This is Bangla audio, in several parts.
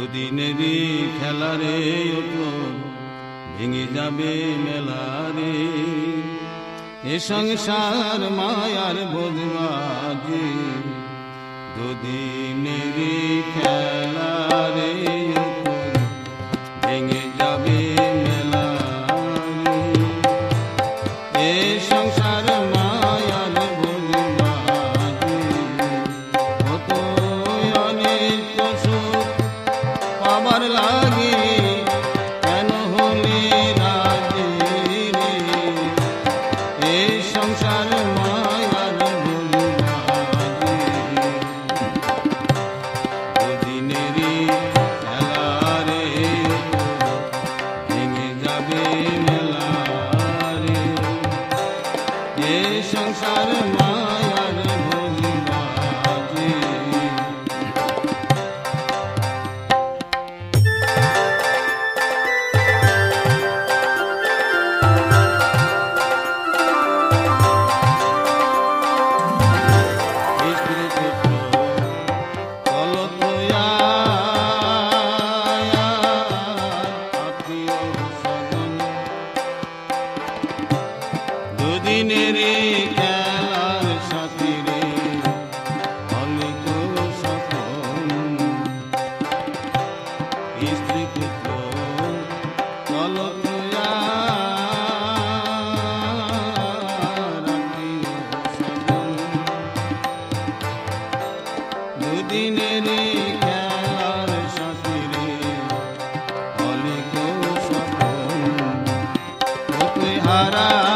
দুদিনেরই খেলারে ওপর ভেঙে যাবে মেলারে এ সংসার মায়ার বোধবাজি দুদিনেরই খেলারে जागे Hara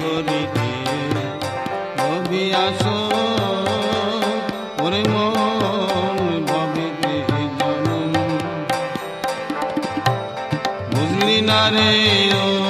করিতে। নবী আসো ওরে মন ভবিতে জনম বুঝলি না রে ও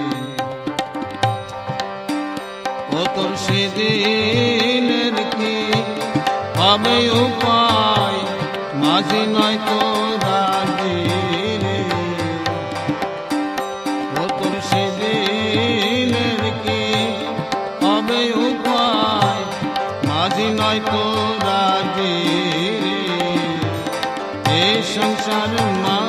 তোর সেদিনের কি? হবে উপায়, মাঝি নয় তো রাজি ও তোর উপায়, মাঝি নয় তো রাজি এই সংসার মা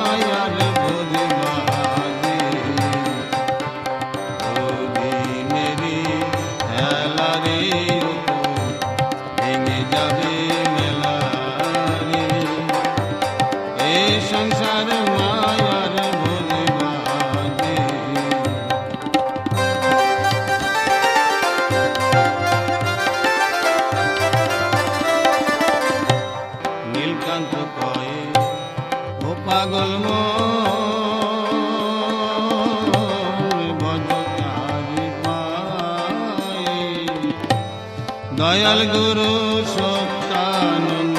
দয়াল গুরু সত্যানন্দ।